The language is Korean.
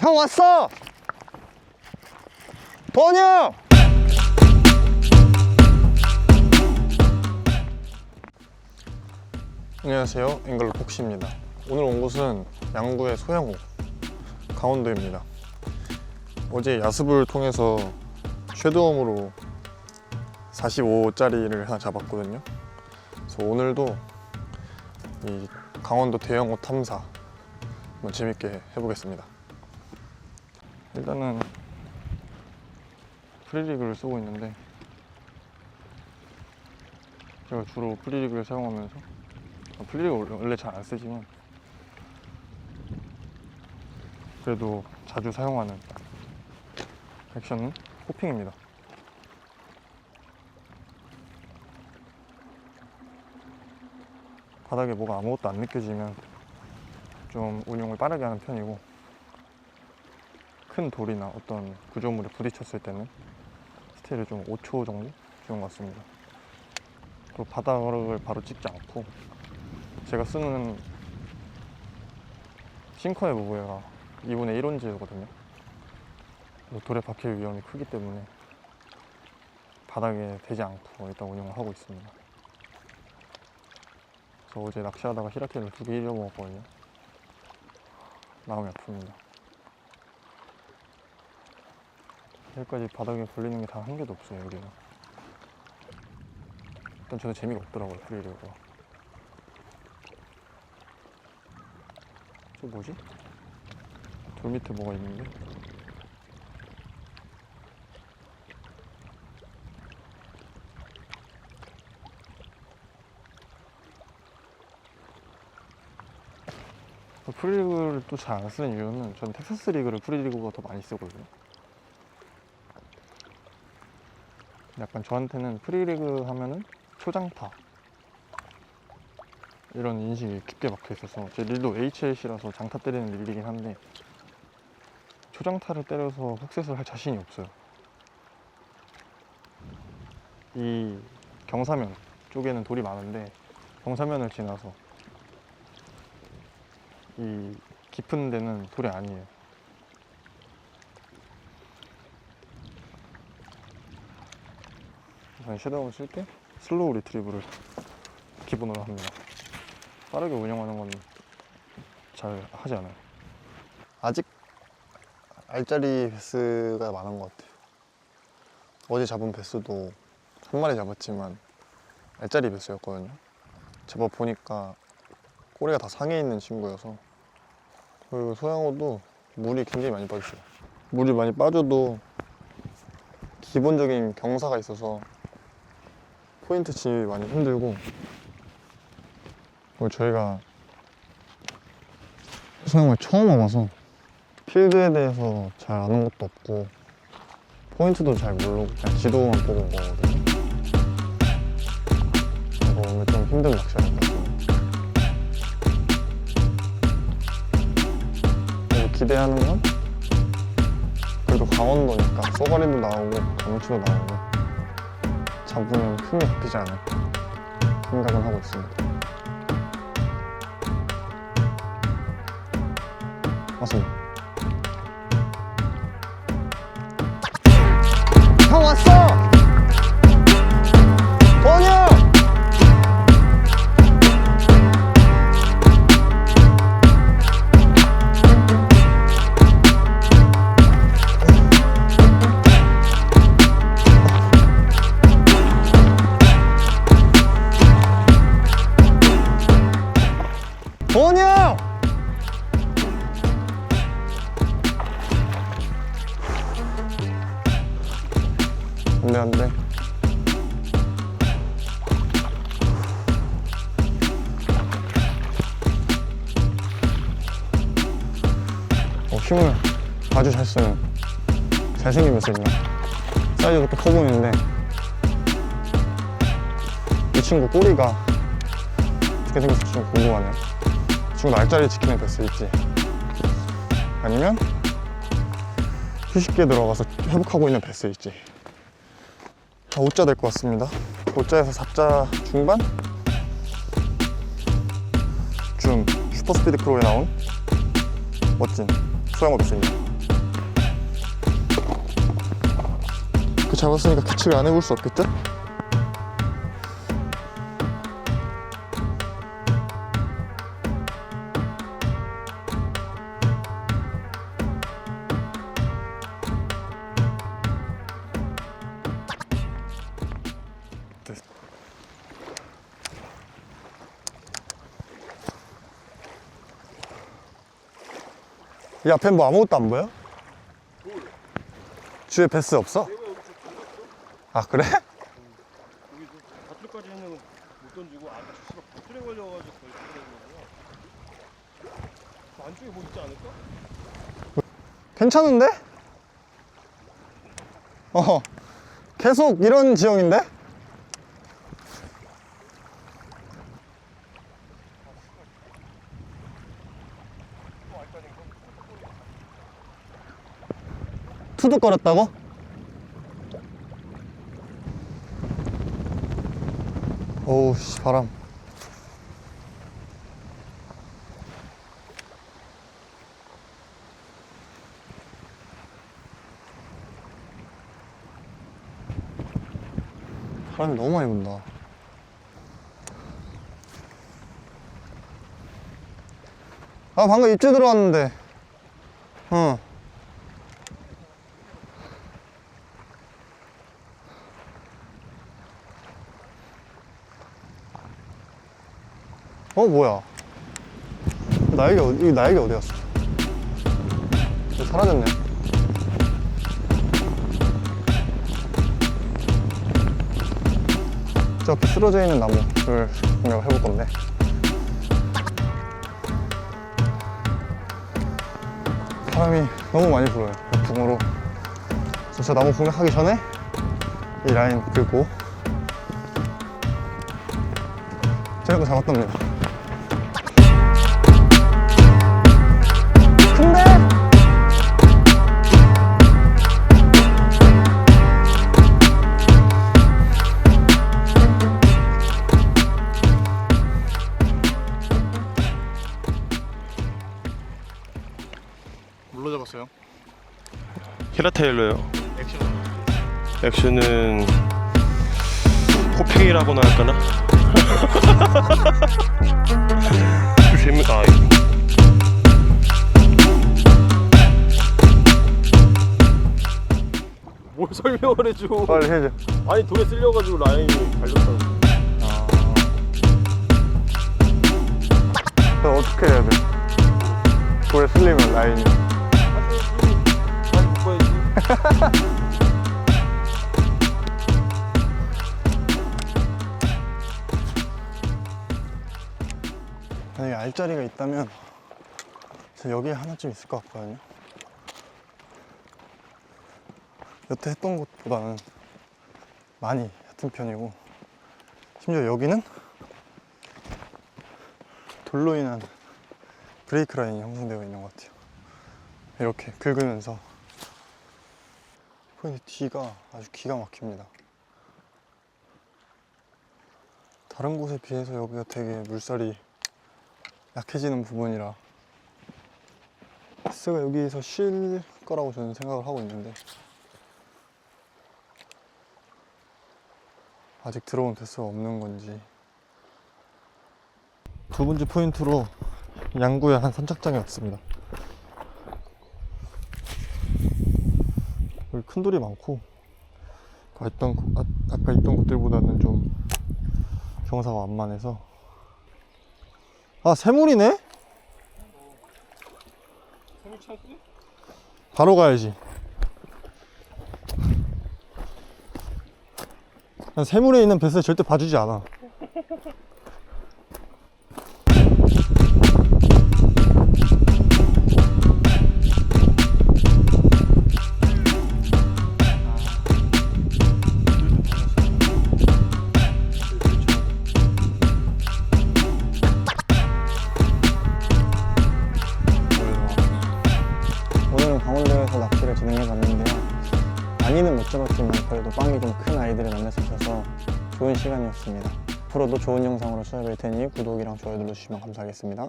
형 왔어! 번영! 안녕하세요. 앵글러 폭시입니다. 오늘 온 곳은 양구의 소양호, 강원도입니다. 어제 야습을 통해서 쉐드웜으로 45짜리를 하나 잡았거든요. 그래서 오늘도 이 강원도 대형호 탐사 한번 재밌게 해보겠습니다. 일단은 프리리그를 쓰고 있는데 제가 주로 프리리그를 사용하면서 아, 프리리그 원래 잘 안 쓰지만 그래도 자주 사용하는 액션은 호핑입니다. 바닥에 뭐가 아무것도 안 느껴지면 좀 운용을 빠르게 하는 편이고 큰 돌이나 어떤 구조물에 부딪혔을 때는 스테이를 좀 5초 정도 주는 것 같습니다. 그리고 바닥을 바로 찍지 않고 제가 쓰는 싱커의 무게가 2분의 1온즈거든요. 돌에 박힐 위험이 크기 때문에 바닥에 대지 않고 일단 운영을 하고 있습니다. 그래서 어제 낚시하다가 히라테를 두 개 잃어먹었거든요. 마음이 아픕니다. 여기까지 바닥에 걸리는 게단한 개도 없어요, 여기가. 일단 저는 재미가 없더라고요, 프리리그가. 저 뭐지? 돌 밑에 뭐가 있는데? 프리리그를 또 잘 안 쓰는 이유는 저는 텍사스 리그를 프리리그보다 더 많이 쓰거든요. 약간 저한테는 프리리그 하면은 초장타 이런 인식이 깊게 박혀 있어서 제 릴도 HLC라서 장타 때리는 릴이긴 한데 초장타를 때려서 훅셋을 할 자신이 없어요. 이 경사면 쪽에는 돌이 많은데 경사면을 지나서 이 깊은 데는 돌이 아니에요. 저는 섀도우 쓸 때 슬로우 리트리브를 기본으로 합니다. 빠르게 운영하는 건 잘 하지 않아요. 아직 알짜리 베스가 많은 것 같아요. 어제 잡은 베스도 한 마리 잡았지만 알짜리 베스였거든요. 제법 보니까 꼬리가 다 상해 있는 친구여서 그리고 소양호도 물이 굉장히 많이 빠졌어요. 물이 많이 빠져도 기본적인 경사가 있어서 포인트 진입이 많이 힘들고 그리고 저희가 소양을 처음 와봐서 필드에 대해서 잘 아는 것도 없고 포인트도 잘 모르고 그냥 지도만 보고 온 거거든요. 그래서 오늘 좀 힘든 낚시를 것 같아요. 기대하는 건 그래도 강원도니까 쏘가리도 나오고 가물치도 나오고 잡으면 흥미 잡히지 않을까 생각은 하고 있습니다. 맞습니다. 힘을 아주 잘 쓰는 잘생긴 모습이네 사이즈도 또커 보이는데. 이 친구 꼬리가 어떻게 생겼을지 좀 궁금하네요. 이 친구 날짜리 지키는 베스 있지. 아니면 휴식기에 들어가서 회복하고 있는 베스 있지. 5자 될 것 같습니다. 5자에서 4자 중반? 중 슈퍼스피드 크로에 나온 멋진 소용없습니다 그 잡았으니까 규칙을 안 해볼 수 없겠죠? 앞엔 뭐 아무것도 안 보여? 주에 베스 없어? 아 그래? 여기 밧줄까지는 못 던지고 아 씨발 밧줄에 걸려가지고 거의. 그 안쪽에 뭐 있지 않을까? 괜찮은데? 어 계속 이런 지형인데? 투둑거렸다고? 어우 씨 바람. 바람이 너무 많이 분다. 아 방금 입주 들어왔는데 어 뭐야? 나에게 어디 이 나에게 어디 갔어? 사라졌네. 저 앞에 쓰러져 있는 나무를 공략을 해볼 건데. 바람이 너무 많이 불어요. 북풍으로. 그래서 저 나무 공략하기 전에 이 라인 긁고. 제가 거 잡았답니다 뭘로 잡았어요? 히라테일러요. 액션 액션은 호팽이라고나 할까나? 재미 아 뭘 설명을 해줘? 빨리 해줘 아니 돌에 쓸려가지고 라인이 갈렸다고. 그럼 어떻게 해야 돼? 돌에 쓸리면 라인이. 만약에 알짜리가 있다면 저 여기에 하나쯤 있을 것 같거든요. 여태 했던 것보다는 많이 얕은 편이고 심지어 여기는 돌로 인한 브레이크 라인이 형성되어 있는 것 같아요. 이렇게 긁으면서 포인트 뒤가 아주 기가 막힙니다. 다른 곳에 비해서 여기가 되게 물살이 약해지는 부분이라 스가 여기에서 쉴 거라고 저는 생각을 하고 있는데 아직 들어온 데스가 없는 건지. 두 번째 포인트로 양구에 한 선착장이 왔습니다 여기 큰 돌이 많고 아까 있던, 곳- 아, 아까 있던 곳들보다는 좀 경사가 완만해서 아 새물이네? 바로 가야지. 난 새물에 있는 베스 절대 봐주지 않아. 시간이었습니다. 앞으로도 좋은 영상으로 찾아뵐 테니 구독이랑 좋아요 눌러주시면 감사하겠습니다.